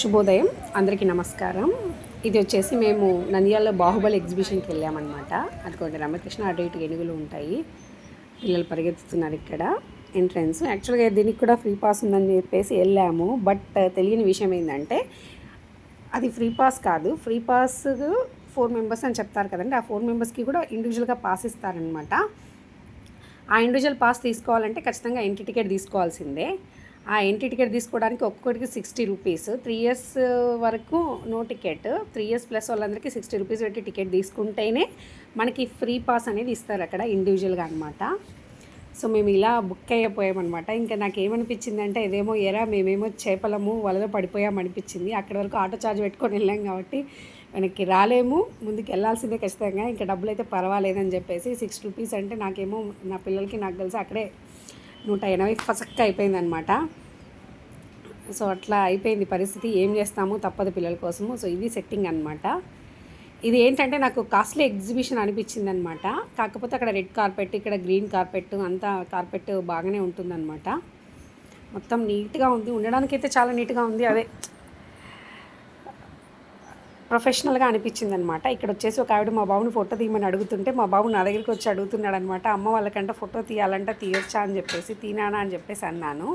శుభోదయం. అందరికీ నమస్కారం. ఇది వచ్చేసి మేము నంద్యాల బాహుబలి ఎగ్జిబిషన్కి వెళ్ళామన్నమాట. అటుకోండి రామకృష్ణ అటు ఇటు ఎనుగులు ఉంటాయి. పిల్లలు పరిగెత్తుతున్నారు ఇక్కడ ఎంట్రన్స్. యాక్చువల్గా దీనికి కూడా ఫ్రీ పాస్ ఉందని చెప్పేసి వెళ్ళాము. బట్ తెలియని విషయం ఏంటంటే అది ఫ్రీ పాస్ కాదు. ఫ్రీ పాస్ ఫోర్ మెంబర్స్ అని చెప్తారు కదండి. ఆ ఫోర్ మెంబర్స్కి కూడా ఇండివిజువల్గా పాస్ ఇస్తారనమాట ఆ ఇండివిజువల్ పాస్ తీసుకోవాలంటే ఖచ్చితంగా ఎంట్రీ టికెట్ తీసుకోవాల్సిందే. ఆ ఎంట్రీ టికెట్ తీసుకోవడానికి ఒక్కొక్కటికి సిక్స్టీ రూపీస్ త్రీ ఇయర్స్ వరకు no ticket three years plus వాళ్ళందరికీ సిక్స్టీ రూపీస్ పెట్టి టికెట్ తీసుకుంటేనే మనకి ఫ్రీ పాస్ అనేది ఇస్తారు అక్కడ ఇండివిజువల్గా అనమాట సో మేము ఇలా బుక్ అయిపోయామన్నమాట. ఇంకా నాకు ఏమనిపించిందంటే ఇదేమో ఎరా మేమేమో చేపలము వలలో పడిపోయాం అనిపించింది. అక్కడ వరకు ఆటో ఛార్జ్ పెట్టుకొని వెళ్ళాం కాబట్టి వెనక్కి రాలేము. ముందుకు వెళ్ళాల్సిందే ఖచ్చితంగా. ఇంకా డబ్బులు అయితే పర్వాలేదని చెప్పేసి సిక్స్ రూపీస్ అంటే నాకేమో నా పిల్లలకి నాకు తెలిసి అక్కడే నూట ఎనభై ఫసక్ అయిపోయింది అనమాట సో అట్లా అయిపోయింది పరిస్థితి. ఏం చేస్తాము తప్పదు పిల్లల కోసము. సో ఇది సెట్టింగ్ అనమాట ఇది ఏంటంటే నాకు కాస్ట్లీ ఎగ్జిబిషన్ అనిపించింది అనమాట కాకపోతే అక్కడ రెడ్ కార్పెట్ ఇక్కడ గ్రీన్ కార్పెట్ అంతా కార్పెట్ బాగానే ఉంటుందన్నమాట. మొత్తం నీట్గా ఉంది. ఉండడానికైతే చాలా నీట్గా ఉంది. అదే ప్రొఫెషనల్గా అనిపించింది అనమాట ఇక్కడ వచ్చేసి ఒక ఆవిడ మా బాబుని ఫోటో తీయమని అడుగుతుంటే మా బాబు నా దగ్గరికి వచ్చి అడుగుతున్నాడు అనమాట అమ్మ వాళ్ళకంటే ఫోటో తీయాలంటే తీయొచ్చా అని చెప్పేసి తీనానా అని చెప్పేసి అన్నాను.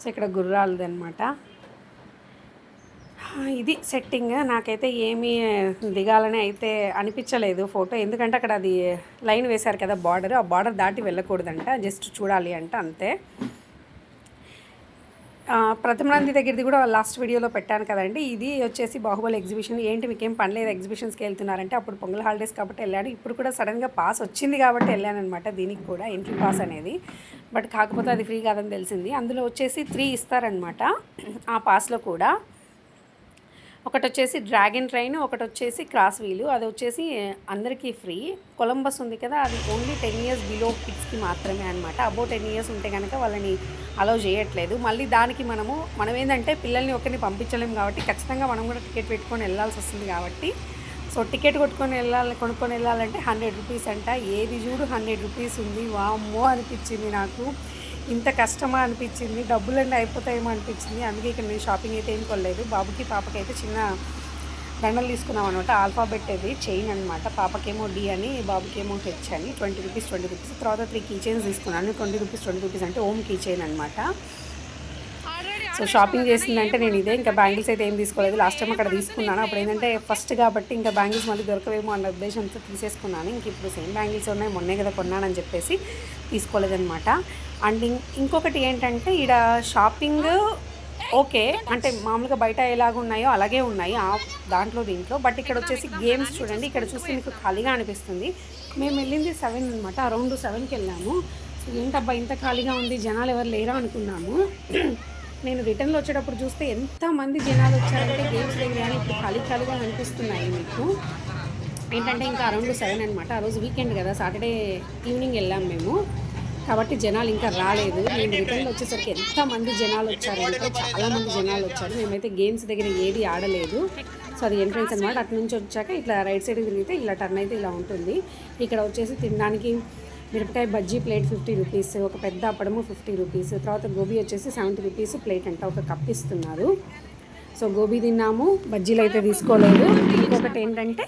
సో ఇక్కడ గుర్రాలది అనమాట ఇది సెట్టింగ్. నాకైతే ఏమీ దిగాలని అయితే అనిపించలేదు ఫోటో. ఎందుకంటే అక్కడ అది లైన్ వేశారు కదా బార్డర్. ఆ బార్డర్ దాటి వెళ్ళకూడదంట. జస్ట్ చూడాలి అంట అంతే. ఆ, దగ్గరది కూడా లాస్ట్ వీడియోలో పెట్టాను కదండి. ఇది వచ్చేసి బాహుబలి ఎగ్జిబిషన్. ఏంటి మీకేం పనిలేదు ఎగ్జిబిషన్స్కి వెళ్తున్నారంటే అప్పుడు పొంగల్ హాలిడేస్ కాబట్టి వెళ్ళాను. ఇప్పుడు కూడా సడన్గా పాస్ వచ్చింది కాబట్టి వెళ్ళాను అనమాట దీనికి కూడా ఎంట్రీ పాస్ అనేది. బట్ కాకపోతే అది ఫ్రీ కాదని తెలిసింది. అందులో వచ్చేసి త్రీ ఇస్తారనమాట ఆ పాస్లో కూడా. ఒకటి వచ్చేసి డ్రాగన్ ట్రైన్ ఒకటి వచ్చేసి క్రాస్ వీలు. అది వచ్చేసి అందరికీ ఫ్రీ. కొలంబస్ ఉంది కదా అది ఓన్లీ టెన్ ఇయర్స్ బిలో కిడ్స్కి మాత్రమే అనమాట అబౌ టెన్ ఇయర్స్ ఉంటే కనుక వాళ్ళని అలౌ చేయట్లేదు. మళ్ళీ దానికి మనము మనం ఏంటంటే పిల్లల్ని ఒకరిని పంపించలేము కాబట్టి ఖచ్చితంగా మనం కూడా టికెట్ పెట్టుకొని వెళ్ళాల్సి వస్తుంది కాబట్టి. సో టికెట్ కొట్టుకొని వెళ్ళాలి కొనుక్కొని వెళ్ళాలంటే హండ్రెడ్ రూపీస్ అంట. ఏది చూడు హండ్రెడ్ రూపీస్ ఉంది. వామ్మో అనిపించింది నాకు. ఇంత కష్టమా అనిపించింది? డబ్బులన్నీ అయిపోతాయేమో అనిపించింది. అందుకే ఇక్కడ నేను షాపింగ్ అయితే ఏం కొనలేదు. బాబుకి పాపకి అయితే చిన్న దండలు తీసుకున్నాం అనమాట ఆల్ఫాబెట్ అది చైన్ అనమాట పాపకేమో డి అని బాబుకేమో హెచ్ అని ట్వంటీ రూపీస్ ట్వంటీ రూపీస్. తర్వాత త్రీ కీ చైన్స్ తీసుకున్నాను. ట్వంటీ రూపీస్ ట్వంటీ రూపీస్ అంటే ఓమ్ కీ చైన్ అనమాట సో షాపింగ్ చేసిందంటే నేను ఇదే. ఇంకా బ్యాంగిల్స్ అయితే ఏం తీసుకోలేదు. లాస్ట్ టైం అక్కడ తీసుకున్నాను. అప్పుడు ఏంటంటే ఫస్ట్ కాబట్టి ఇంకా బ్యాంగిల్స్ మళ్ళీ దొరకవేమో అన్న ఉద్దేశంతో తీసేసుకున్నాను. ఇంక ఇప్పుడు సేమ్ బ్యాంగిల్స్ ఉన్నాయి. మొన్నే కదా కొన్నానని చెప్పేసి తీసుకోలేదనమాట అండ్ ఇంకొకటి ఏంటంటే ఈడ షాపింగ్ ఓకే. అంటే మామూలుగా బయట ఎలాగ ఉన్నాయో అలాగే ఉన్నాయి ఆ దాంట్లో దీంట్లో. బట్ ఇక్కడ వచ్చేసి గేమ్స్ చూడండి. ఇక్కడ చూస్తే మీకు ఖాళీగా అనిపిస్తుంది. మేము వెళ్ళింది సెవెన్ అనమాట అరౌండ్ సెవెన్కి వెళ్ళాము. సో ఏంటబ్బా ఇంత ఖాళీగా ఉంది? జనాలు ఎవరు లేరా అనుకున్నాము. నేను రిటర్న్లో వచ్చేటప్పుడు చూస్తే ఎంతమంది జనాలు వచ్చారంటే గేమ్స్ దగ్గర అని ఇప్పుడు ఖాళీ ఖాళీగా అనిపిస్తున్నాయి మీకు. ఏంటంటే ఇంకా అరౌండ్ సెవెన్ అనమాట ఆ రోజు వీకెండ్ కదా సాటర్డే ఈవినింగ్ వెళ్ళాం మేము. కాబట్టి జనాలు ఇంకా రాలేదు. మేము రిటర్న్ వచ్చేసరికి ఎంతమంది జనాలు వచ్చారంటే చాలామంది జనాలు వచ్చారు. మేమైతే గేమ్స్ దగ్గర ఏది ఆడలేదు. సో అది ఎంట్రన్స్ అనమాట అటు నుంచి వచ్చాక ఇట్లా రైట్ సైడ్ తిరిగితే ఇలా టర్న్ అయితే ఇలా ఉంటుంది. ఇక్కడ వచ్చేసి తినడానికి మిరపకాయ బజ్జీ ప్లేట్ ఫిఫ్టీ రూపీస్ ఒక పెద్ద అప్పడము ఫిఫ్టీ రూపీస్ తర్వాత గోబీ వచ్చేసి సెవెంటీ రూపీస్ ప్లేట్ అంట ఒక కప్ ఇస్తున్నారు. సో గోబీ తిన్నాము బజ్జీలు అయితే తీసుకోలేదు. ఇంకొకటి ఏంటంటే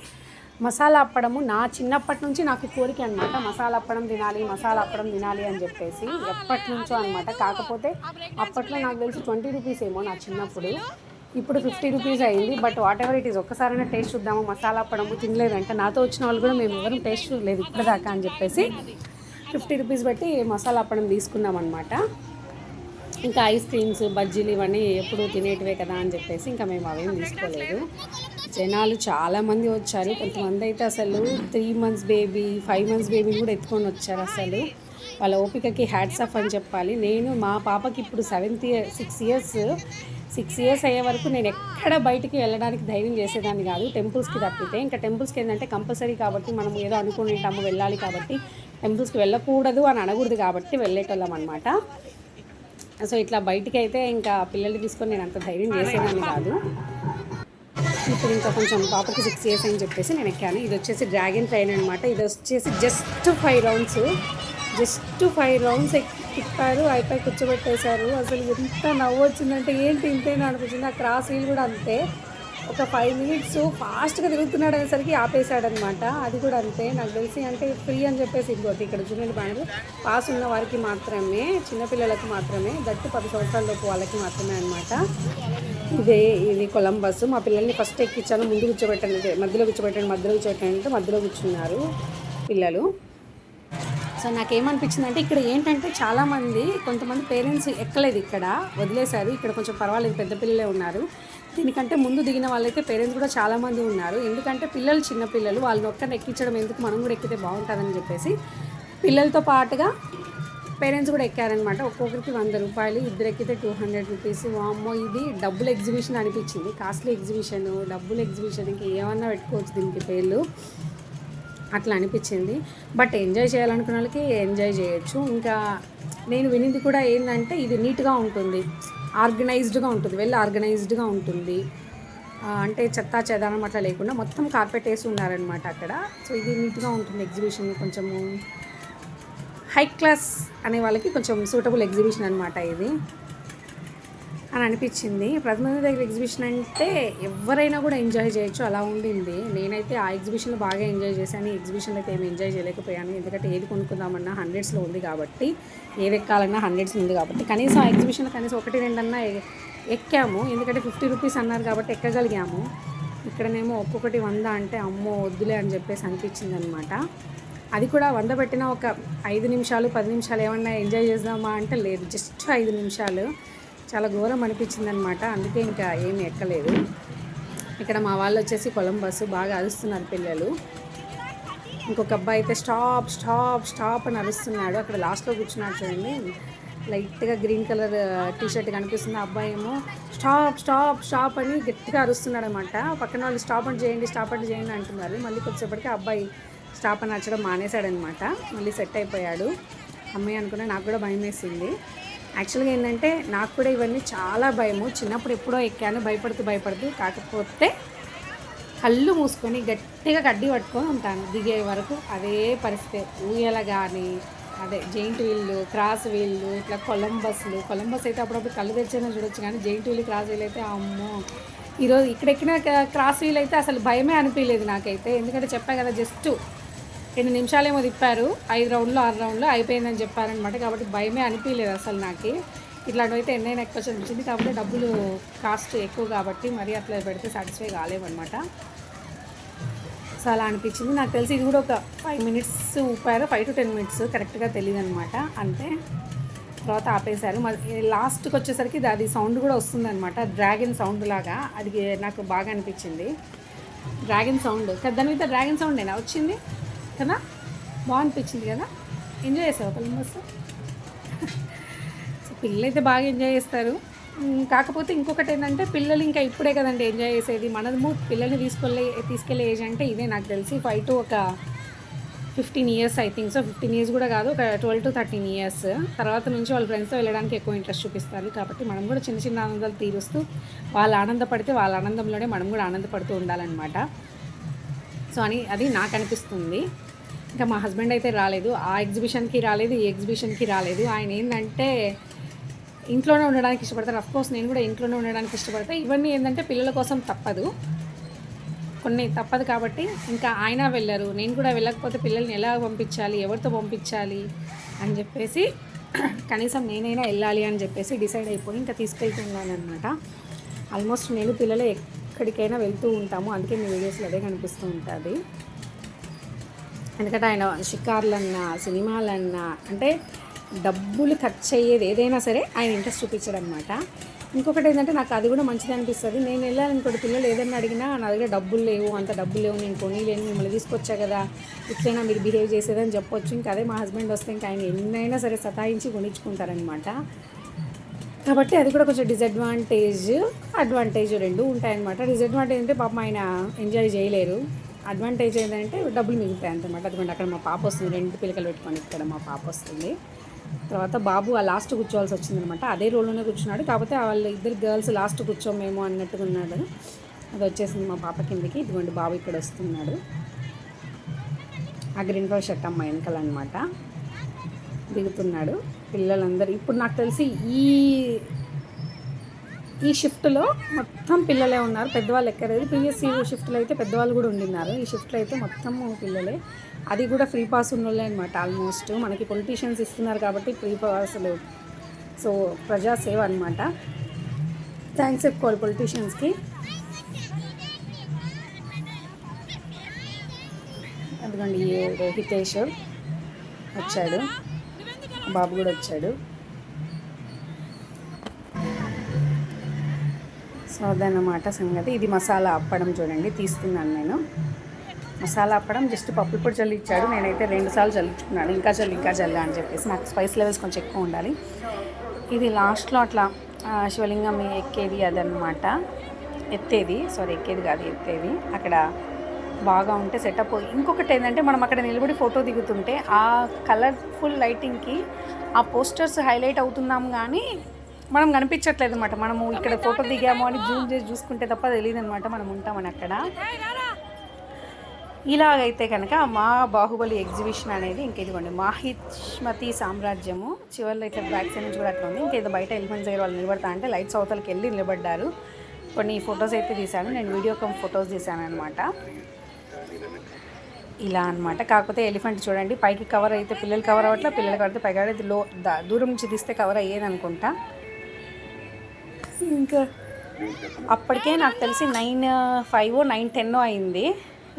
మసాలా అప్పడము నా చిన్నప్పటి నుంచి నాకు కోరిక అనమాట మసాలా అప్పడం తినాలి మసాలా అప్పడం తినాలి అని చెప్పేసి ఎప్పటి నుంచో అనమాట కాకపోతే అప్పట్లో నాకు తెలిసి ట్వంటీ రూపీస్ ఏమో నా చిన్నప్పుడు. ఇప్పుడు ఫిఫ్టీ రూపీస్ అయింది but whatever it is ఒక్కసారైనా టేస్ట్ చూద్దాము. మసాలా అప్పడము తినలేదంటే. నాతో వచ్చిన వాళ్ళు కూడా మేము ఎవరు టేస్ట్ చూడలేదు ఇప్పటిదాకా అని చెప్పేసి. ఫిఫ్టీ రూపీస్ పెట్టి మసాలా అప్పడం తీసుకున్నాం అనమాట ఇంకా ఐస్ క్రీమ్స్ బజ్జీలు ఇవన్నీ ఎప్పుడు తినేటివే కదా అని చెప్పేసి ఇంకా మేము అవేం తీసుకోలేదు. జనాలు చాలామంది వచ్చారు. కొంతమంది అయితే అసలు three months baby five months baby కూడా ఎత్తుకొని వచ్చారు అసలు. వాళ్ళ ఓపికకి హ్యాట్స్ ఆఫ్ అని చెప్పాలి. నేను మా పాపకి ఇప్పుడు seventh year six years six years అయ్యే వరకు నేను ఎక్కడ బయటికి వెళ్ళడానికి ధైర్యం చేసేదాన్ని కాదు. టెంపుల్స్కి తప్పితే ఇంకా టెంపుల్స్కి ఏంటంటే కంపల్సరీ కాబట్టి మనం ఏదో అనుకుని ఉంటాము వెళ్ళాలి కాబట్టి టెంపుల్స్కి వెళ్ళకూడదు అని అనకూడదు కాబట్టి వెళ్ళేటోళ్ళం అనమాట సో ఇట్లా బయటికి అయితే ఇంకా పిల్లల్ని తీసుకొని నేను అంత ధైర్యం చేసేదాన్ని కాదు. ఇప్పుడు ఇంకా కొంచెం పాపకి సిక్స్ ఇయర్స్ అని చెప్పేసి నేను ఎక్కాను. ఇది వచ్చేసి డ్రాగన్ ట్రైన్ అనమాట ఇది వచ్చేసి just five rounds just five rounds తిప్పారు అయిపోయి కూర్చోబెట్టేశారు. అసలు ఎంత నవ్వు వచ్చిందంటే ఏంటి ఇంతేనా అనిపించింది. ఆ క్రాస్ వీల్ కూడా అంతే. ఒక ఫైవ్ మినిట్స్ ఫాస్ట్గా తిరుగుతున్నాడు అనేసరికి ఆపేశాడనమాట. అది కూడా అంతే. నాకు తెలిసి అంటే ఫ్రీ అని చెప్పేసి ఇంకోటి ఇక్కడ జూనియర్ బ్యానర్ పాస్ ఉన్న వారికి మాత్రమే చిన్నపిల్లలకు మాత్రమే దట్టు పది సంవత్సరాల లోపు వాళ్ళకి మాత్రమే అనమాట ఇదే ఇది కొలంబస్. మా పిల్లల్ని ఫస్ట్ ఎక్కించాను ముందు కూర్చోబెట్టండి. మధ్యలో కూర్చోబెట్టండి. మధ్యలో కూర్చోబెట్టండి. అంటే మధ్యలో కూర్చున్నారు పిల్లలు. సో నాకేమనిపించింది అంటే ఇక్కడ ఏంటంటే చాలామంది కొంతమంది పేరెంట్స్ ఎక్కలేదు ఇక్కడ. వదిలేశారు. ఇక్కడ కొంచెం పర్వాలేదు. పెద్ద పిల్లలే ఉన్నారు. దీనికంటే ముందు దిగిన వాళ్ళైతే పేరెంట్స్ కూడా చాలామంది ఉన్నారు. ఎందుకంటే పిల్లలు చిన్న పిల్లలు వాళ్ళని ఒక్కరిని ఎక్కించడం ఎందుకు? మనం కూడా ఎక్కితే బాగుంటుందని చెప్పేసి పిల్లలతో పాటుగా పేరెంట్స్ కూడా ఎక్కారనమాట ఒక్కొక్కరికి వంద రూపాయలు ఇద్దరు ఎక్కితే టూ హండ్రెడ్ రూపీస్. వామ్మో ఇది డబ్బులు ఎగ్జిబిషన్ అనిపించింది. కాస్ట్లీ ఎగ్జిబిషన్ డబ్బులు ఎగ్జిబిషన్కి ఏమన్నా పెట్టుకోవచ్చు దీనికి పేర్లు. అట్లా అనిపించింది. బట్ ఎంజాయ్ చేయాలనుకున్న వాళ్ళకి ఎంజాయ్ చేయొచ్చు. ఇంకా నేను వినింది కూడా ఏంటంటే ఇది నీట్గా ఉంటుంది. ఆర్గనైజ్డ్గా ఉంటుంది వెల్ ఆర్గనైజ్డ్గా ఉంటుంది. అంటే చెత్తా చెదారం అట్లా లేకుండా మొత్తం కార్పెట్ వేసి ఉన్నారనమాట అక్కడ. సో ఇది నీట్గా ఉంటుంది ఎగ్జిబిషన్ కొంచెము హై క్లాస్ అనే వాళ్ళకి కొంచెం సూటబుల్ ఎగ్జిబిషన్ అనమాట ఇది. అని అనిపించింది. ప్రతిమంది దగ్గర ఎగ్జిబిషన్ అంటే ఎవరైనా కూడా ఎంజాయ్ చేయొచ్చు. అలా ఉండింది. నేనైతే ఆ ఎగ్జిబిషన్లో బాగా ఎంజాయ్ చేశాను. ఈ ఎగ్జిబిషన్లో అయితే ఏమి ఎంజాయ్ చేయలేకపోయాను. ఎందుకంటే ఏది కొనుక్కుందామన్నా హండ్రెడ్స్లో ఉంది కాబట్టి ఏది ఎక్కాలన్నా హండ్రెడ్స్ ఉంది కాబట్టి. కనీసం ఆ ఎగ్జిబిషన్లో కనీసం ఒకటి రెండన్నా ఎక్కాము. ఎందుకంటే ఫిఫ్టీ రూపీస్ అన్నారు కాబట్టి ఎక్కగలిగాము. ఇక్కడనేమో ఒక్కొక్కటి వంద అంటే అమ్మో వద్దులే అని చెప్పేసి అనిపించింది అనమాట అది కూడా వంద పెట్టిన ఒక ఐదు నిమిషాలు పది నిమిషాలు ఏమన్నా ఎంజాయ్ చేద్దామా అంటే లేదు. జస్ట్ ఐదు నిమిషాలు. చాలా ఘోరం అనిపించింది అనమాట అందుకే ఇంకా ఏమి ఎక్కలేదు. ఇక్కడ మా వాళ్ళు వచ్చేసి కొలంబస్ బాగా అరుస్తున్నారు పిల్లలు. ఇంకొక అబ్బాయి అయితే స్టాప్ స్టాప్ స్టాప్ అని అరుస్తున్నాడు. అక్కడ లాస్ట్లో కూర్చున్నాడు చూడండి. లైట్గా గ్రీన్ కలర్ టీషర్ట్ కనిపిస్తుంది. ఆ అబ్బాయి ఏమో స్టాప్ స్టాప్ స్టాప్ అని గట్టిగా అరుస్తున్నాడు అనమాట పక్కన వాళ్ళు స్టాప్ అని చేయండి స్టాప్ అని చేయండి అంటున్నారు. మళ్ళీ కొద్దిసేపటికి ఆ అబ్బాయి స్టాప్ అని అరచడం మానేశాడనమాట మళ్ళీ సెట్ అయిపోయాడు. అమ్మాయి అనుకున్నా నాకు కూడా భయం వేసింది యాక్చువల్గా ఏంటంటే నాకు కూడా ఇవన్నీ చాలా భయము. చిన్నప్పుడు ఎప్పుడో ఎక్కాను భయపడుతూ భయపడుతూ. కాకపోతే కళ్ళు మూసుకొని గట్టిగా కడ్డీ పట్టుకొని ఉంటాను. దిగే వరకు అదే పరిస్థితి. ఊయల కానీ అదే జెయింట్ వీళ్ళు క్రాస్ వీళ్ళు ఇట్లా కొలంబస్లు. కొలంబస్ అయితే అప్పుడప్పుడు కళ్ళు తెచ్చైనా చూడొచ్చు కానీ జెయింట్ వీళ్ళు క్రాస్ వీల్ అయితే అమ్మో! ఈరోజు ఇక్కడ ఎక్కిన క్రాస్ వీల్ అయితే అసలు భయమే అనిపించలేదు నాకైతే. ఎందుకంటే చెప్పా కదా జస్ట్ రెండు నిమిషాలేమో తిప్పారు. ఐదు రౌండ్లు ఆరు రౌండ్లు అయిపోయిందని చెప్పారనమాట కాబట్టి భయమే అనిపించలేదు అసలు నాకు. ఇట్లాంటివి అయితే ఎన్నైనా ఎక్కువ అనిపించింది కాబట్టి డబ్బులు కాస్ట్ ఎక్కువ కాబట్టి మరీ అట్లా పెడితే సాటిస్ఫై కాలేమన్నమాట. సో అలా అనిపించింది. నాకు తెలిసి ఇది కూడా ఒక ఫైవ్ మినిట్స్ ఊపారు ఫైవ్ టు టెన్ మినిట్స్ కరెక్ట్గా తెలియదు అనమాట అంతే తర్వాత ఆపేశారు. మరి లాస్ట్కి వచ్చేసరికి అది సౌండ్ కూడా వస్తుందన్నమాట. డ్రాగన్ సౌండ్ లాగా. అది నాకు బాగా అనిపించింది. డ్రాగన్ సౌండ్ పెద్ద దాని మీద డ్రాగన్ సౌండ్ అయినా వచ్చింది? కదా? బాగా అనిపించింది కదా? ఎంజాయ్ చేసావు కొలంబస్ సో పిల్లలు అయితే బాగా ఎంజాయ్ చేస్తారు. కాకపోతే ఇంకొకటి ఏంటంటే పిల్లలు ఇంకా ఇప్పుడే కదండి ఎంజాయ్ చేసేది. మనము పిల్లల్ని తీసుకెళ్ళే తీసుకెళ్ళే ఏజ్ అంటే ఇదే నాకు తెలిసి ఫైవ్ టు ఒక fifteen years I think so fifteen years కూడా కాదు ఒక ట్వెల్వ్ టు థర్టీన్ ఇయర్స్ తర్వాత నుంచి వాళ్ళ ఫ్రెండ్స్తో వెళ్ళడానికి ఎక్కువ ఇంట్రెస్ట్ చూపిస్తారు. కాబట్టి మనం కూడా చిన్న చిన్న ఆనందాలు తీరుస్తూ వాళ్ళు ఆనందపడితే వాళ్ళ ఆనందంలోనే మనం కూడా ఆనందపడుతూ ఉండాలన్నమాట. సో అని అది నాకు అనిపిస్తుంది. ఇంకా మా హస్బెండ్ అయితే రాలేదు. ఆ ఎగ్జిబిషన్కి రాలేదు ఈ ఎగ్జిబిషన్కి రాలేదు. ఆయన ఏంటంటే ఇంట్లోనే ఉండడానికి ఇష్టపడతారు. కోర్స్ నేను కూడా ఇంట్లోనే ఉండడానికి ఇష్టపడతా. ఇవన్నీ ఏంటంటే పిల్లల కోసం తప్పదు. కొన్ని తప్పదు కాబట్టి ఇంకా ఆయన వెళ్ళరు. నేను కూడా వెళ్ళకపోతే పిల్లల్ని ఎలా పంపించాలి ఎవరితో పంపించాలి అని చెప్పేసి కనీసం నేనైనా వెళ్ళాలి అని చెప్పేసి డిసైడ్ అయిపోయి ఇంకా తీసుకెళ్తున్నాను అనమాట ఆల్మోస్ట్ నేను పిల్లలు ఎక్కడికైనా వెళ్తూ ఉంటాము. అందుకే మీ వీడియోస్లో అదే కనిపిస్తూ ఉంటుంది. ఎందుకంటే ఆయన షికార్లన్నా సినిమాలన్నా అంటే డబ్బులు ఖర్చు అయ్యేది ఏదైనా సరే ఆయన ఇంట్రెస్ట్ చూపించడం అనమాట ఇంకొకటి ఏంటంటే నాకు అది కూడా మంచిది అనిపిస్తుంది. నేను వెళ్ళాలి ఇంకోటి పిల్లలు ఏదైనా అడిగినా నా దగ్గర డబ్బులు లేవు అంత డబ్బులు లేవు నేను కొనిలేను మిమ్మల్ని తీసుకొచ్చా కదా ఇట్లైనా మీరు బిహేవ్ చేసేదని చెప్పొచ్చు. ఇంకా అదే మా హస్బెండ్ వస్తే ఇంకా ఆయన ఎన్నైనా సరే సతాయించి కొనిచ్చుకుంటారనమాట కాబట్టి అది కూడా కొంచెం డిసడ్వాంటేజ్ అడ్వాంటేజ్ రెండు ఉంటాయన్నమాట. డిసడ్వాంటేజ్ అంటే పాపం ఆయన ఎంజాయ్ చేయలేరు. అడ్వాంటేజ్ ఏంటంటే డబ్బులు మిగులుతాయి అంతమాట అదిగోండి అక్కడ మా పాప వస్తుంది. రెండు పిల్లకలు పెట్టుకొని ఇక్కడ మా పాప వస్తుంది. తర్వాత బాబు ఆ లాస్ట్ కూర్చోవాల్సి వచ్చిందనమాట అదే రోల్లోనే కూర్చున్నాడు. కాకపోతే వాళ్ళ ఇద్దరు గర్ల్స్ లాస్ట్ కూర్చోమేమో అన్నట్టుగా ఉన్నాడు అది వచ్చేసింది మా పాప కిందకి. ఇదిగోండి బాబు ఇక్కడ వస్తున్నాడు. ఆ గ్రీన్ కలర్ షర్ట్ అమ్మాయి వెనకాలన్నమాట దిగుతున్నాడు. పిల్లలందరూ. ఇప్పుడు నాకు తెలిసి ఈ ఈ షిఫ్ట్లో మొత్తం పిల్లలే ఉన్నారు. పెద్దవాళ్ళు ఎక్కలేదు. ప్రీవియస్ షిఫ్ట్లో అయితే పెద్దవాళ్ళు కూడా ఉండిన్నారు. ఈ షిఫ్ట్లో అయితే మొత్తం పిల్లలే. అది కూడా ఫ్రీ పాస్ ఉన్నోళ్ళే అనమాట ఆల్మోస్ట్. మనకి పొలిటీషియన్స్ ఇస్తున్నారు కాబట్టి ఫ్రీ పాస్లు సో ప్రజాసేవ అనమాట థ్యాంక్స్ చెప్పుకోవాలి పొలిటీషియన్స్కి. అదిగోండి హితేష్ వచ్చాడు. బాబు కూడా వచ్చాడు. సో అదన్నమాట సంగతి ఇది మసాలా అప్పడం చూడండి తీస్తున్నాను నేను. మసాలా అప్పడం జస్ట్ పప్పుల పొడి చల్లిచ్చాడు. నేనైతే రెండు సార్లు చల్లించుకున్నాను. ఇంకా చల్లి ఇంకా చల్లి అని చెప్పేసి నాకు స్పైస్ లెవెల్స్ కొంచెం ఎక్కువ ఉండాలి. ఇది లాస్ట్లో అట్లా శివలింగం ఎక్కేది అదనమాట ఎత్తేది సారీ ఎక్కేది కాదు ఎత్తేది. అక్కడ బాగా ఉంటే సెటప్ ఇంకొకటి ఏంటంటే మనం అక్కడ నిలబడి ఫోటో దిగుతుంటే ఆ కలర్ఫుల్ లైటింగ్కి ఆ పోస్టర్స్ హైలైట్ అవుతున్నాం కానీ మనం కనిపించట్లేదు అనమాట మనము ఇక్కడ ఫోటో దిగాము అని జూమ్ చేసి చూసుకుంటే తప్ప తెలియదు అనమాట మనం ఉంటామని అక్కడ. ఇలాగైతే కనుక మా బాహుబలి ఎగ్జిబిషన్ అనేది ఇంకేదిగోండి మాహిష్మతి సామ్రాజ్యము. చివరిలో ఇట్లా బ్యాక్ సైడ్ నుంచి కూడా అట్లా ఉంది. ఇంకేదో బయట ఎలిమెంట్స్ దగ్గర వాళ్ళు నిలబడతా అంటే లైట్స్ అవతలకి వెళ్ళి నిలబడ్డారు. కొన్ని ఫొటోస్ అయితే తీశాను. నేను వీడియో కమ్ ఫొటోస్ తీశాను అనమాట ఇలా అన్నమాట. కాకపోతే ఎలిఫెంట్ చూడండి పైకి కవర్ అయితే పిల్లలు కవర్ అవ్వట్లే పిల్లలు కడితే పైగా అయితే లో దూరం నుంచి తీస్తే కవర్ అయ్యేది అనుకుంటా. ఇంకా అప్పటికే నాకు తెలిసి నైన్ ఫైవ్ నైన్ టెన్ అయింది.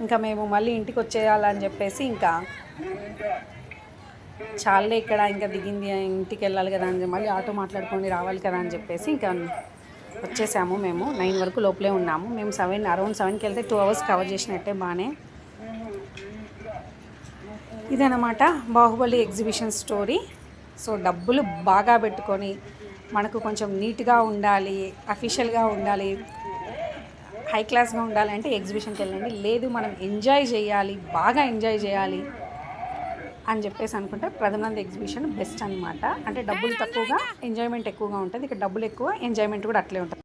ఇంకా మేము మళ్ళీ ఇంటికి వచ్చేయాలని చెప్పేసి ఇంకా చాలే ఇక్కడ ఇంకా దిగింది ఇంటికి వెళ్ళాలి కదా అని చెప్పి మళ్ళీ ఆటో మాట్లాడుకొని రావాలి కదా అని చెప్పేసి ఇంకా వచ్చేసాము మేము. నైన్ వరకు లోపలే ఉన్నాము. మేము సెవెన్ అరౌండ్ సెవెన్కి వెళ్తే టూ అవర్స్ కవర్ చేసినట్టే బాగానే ఇదనమాట బాహుబలి ఎగ్జిబిషన్ స్టోరీ. సో డబ్బులు బాగా పెట్టుకొని మనకు కొంచెం నీట్గా ఉండాలి అఫీషియల్గా ఉండాలి హై క్లాస్గా ఉండాలి అంటే ఎగ్జిబిషన్కి వెళ్ళండి. లేదు మనం ఎంజాయ్ చేయాలి బాగా ఎంజాయ్ చేయాలి అని చెప్పేసి అనుకుంటే ప్రథమానంద ఎగ్జిబిషన్ బెస్ట్ అనమాట అంటే డబ్బులు తక్కువగా ఎంజాయ్మెంట్ ఎక్కువగా ఉంటుంది. ఇక్కడ డబ్బులు ఎక్కువ ఎంజాయ్మెంట్ కూడా అట్లే ఉంటుంది.